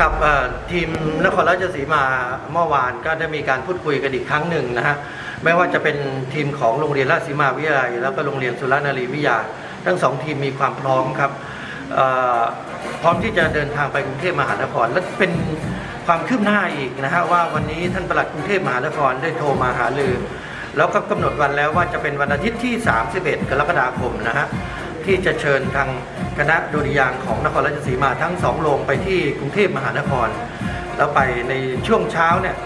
ครับทีมนครราชสีมาเมื่อวานก็ได้มีการพูดคุยกันอีกครั้งหนึ่งนะฮะไม่ว่าจะเป็นทีมของโรงเรียนราชสีมาวิทยาลัยแล้วก็โรงเรียนสุรนารีวิทยา ทั้งสองทีมมีความพร้อมครับพร้อมที่จะเดินทางไปกรุงเทพมหานครและเป็นความคืบหน้าอีกนะฮะว่าวันนี้ท่านปลัดกรุงเทพมหานครได้โทรมาหาลือ แล้วก็กำหนดวันแล้วว่าจะเป็นวันอาทิตย์ที่ 31 กรกฎาคมนะฮะ ที่จะเชิญทางคณะดุริยางของนครราชสีมาทั้งสองโรงไปที่กรุงเทพมหานคร แล้วไปในช่วงเช้าเนี่ย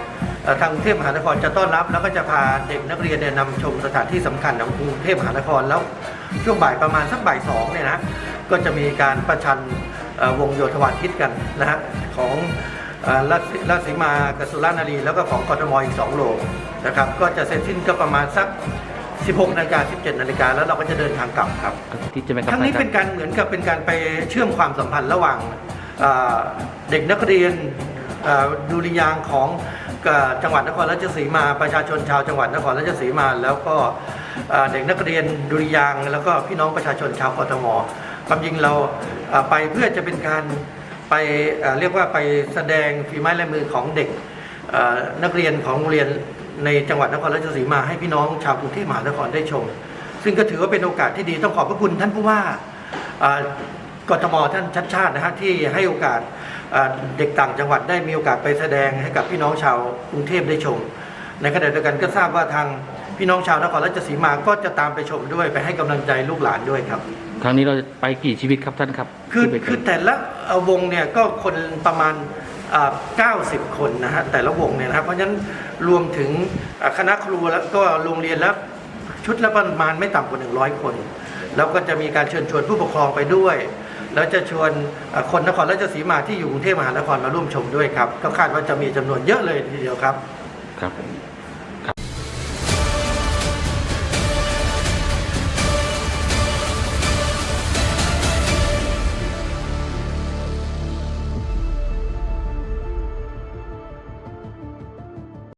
ทางกรุงเทพมหานครจะต้อนรับ แล้วก็จะพาเด็กนักเรียนเนี่ยนำชมสถานที่สำคัญของกรุงเทพมหานครแล้วช่วงบ่ายประมาณสักบ่ายสองเนี่ยนะก็จะมีการประชันวงโยธวาทิตกันนะฮะของราชสีมากสุรานารีแล้วก็ของกทมอีกสองโรงนะครับก็จะเสร็จสิ้นก็ประมาณสัก 16นาฬิกา17นาฬิกาแล้วเราก็จะเดินทางกลับครับ ที่จะเป็นทั้งนี้เป็นการเหมือนกับเป็นการไปเชื่อมความสัมพันธ์ระหว่างเอ่อเด็กนักเรียนเอ่อดุริยางค์ของเอ่อจังหวัดนครราชสีมา ประชาชนชาวจังหวัดนครราชสีมา แล้วก็เอ่อเด็กนักเรียนดุริยางค์แล้วก็พี่น้องประชาชนชาวกทมความจริงเราเอ่อไปเพื่อจะเป็นการไปเอ่อเรียกว่าไปแสดงฝีไม้ลายมือของเด็ก เอ่อนักเรียนของโรงเรียน ในจังหวัดนครราชสีมาให้พี่น้องชาวกรุงเทพมหานครได้ชม ซึ่งก็ถือว่าเป็นโอกาสที่ดีต้องขอบพระคุณท่านผู้ว่าเอ่อกทมท่านชัดชาตินะฮะที่ให้โอกาสเอ่อเด็กต่างจังหวัดได้มีโอกาสไปแสดงให้กับพี่น้องชาวกรุงเทพได้ชม ในขณะเดียวกันก็ทราบว่าทางพี่น้องชาวนครราชสีมาก็จะตามไปชมด้วยไปให้กำลังใจลูกหลานด้วยครับ ครั้งนี้เราจะไปกี่ชีวิตครับท่านครับ คือที่ไปคือแต่ละเอ่อวงเนี่ยก็คนประมาณอ่า 90 คนนะฮะแต่ละวงเนี่ยนะครับเพราะฉะนั้นรวมถึงคณะครูแล้วก็โรงเรียนแล้วชุดละประมาณไม่ต่ำกว่า 100 คน แล้วก็จะมีการเชิญชวนผู้ปกครองไปด้วย แล้วจะชวนคนนครราชสีมาที่อยู่กรุงเทพมหานครมาร่วมชมด้วยครับ ก็คาดว่าจะมีจำนวนเยอะเลยทีเดียวครับ ครับ